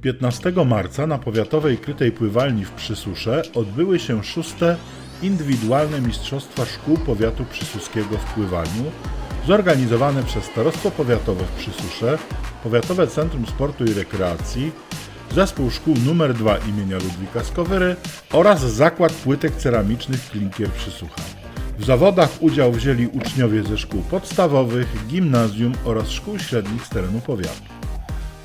15 marca na powiatowej krytej pływalni w Przysusze odbyły się szóste indywidualne Mistrzostwa Szkół Powiatu Przysuskiego w pływaniu, zorganizowane przez Starostwo Powiatowe w Przysusze, Powiatowe Centrum Sportu i Rekreacji, Zespół Szkół nr 2 imienia Ludwika Skowyry oraz Zakład Płytek Ceramicznych Klinkier Przysłucha. W zawodach udział wzięli uczniowie ze szkół podstawowych, gimnazjum oraz szkół średnich z terenu powiatu.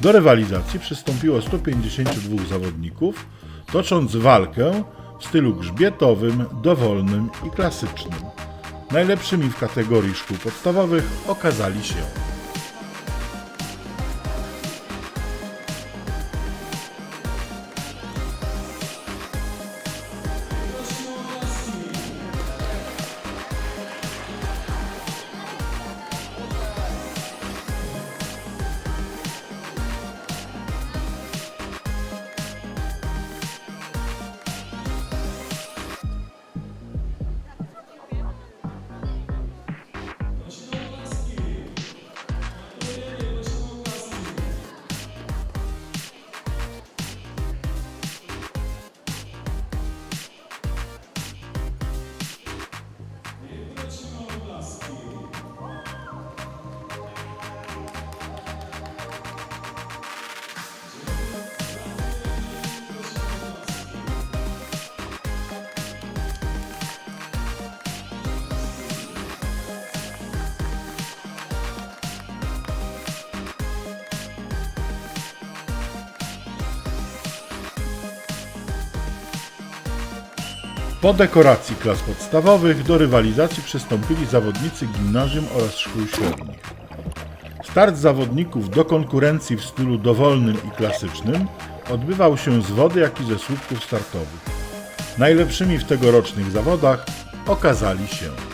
Do rywalizacji przystąpiło 152 zawodników, tocząc walkę w stylu grzbietowym, dowolnym i klasycznym. Najlepszymi w kategorii szkół podstawowych okazali się Po dekoracji klas podstawowych do rywalizacji przystąpili zawodnicy gimnazjum oraz szkół średnich. Start zawodników do konkurencji w stylu dowolnym i klasycznym odbywał się z wody, jak i ze słupków startowych. Najlepszymi w tegorocznych zawodach okazali się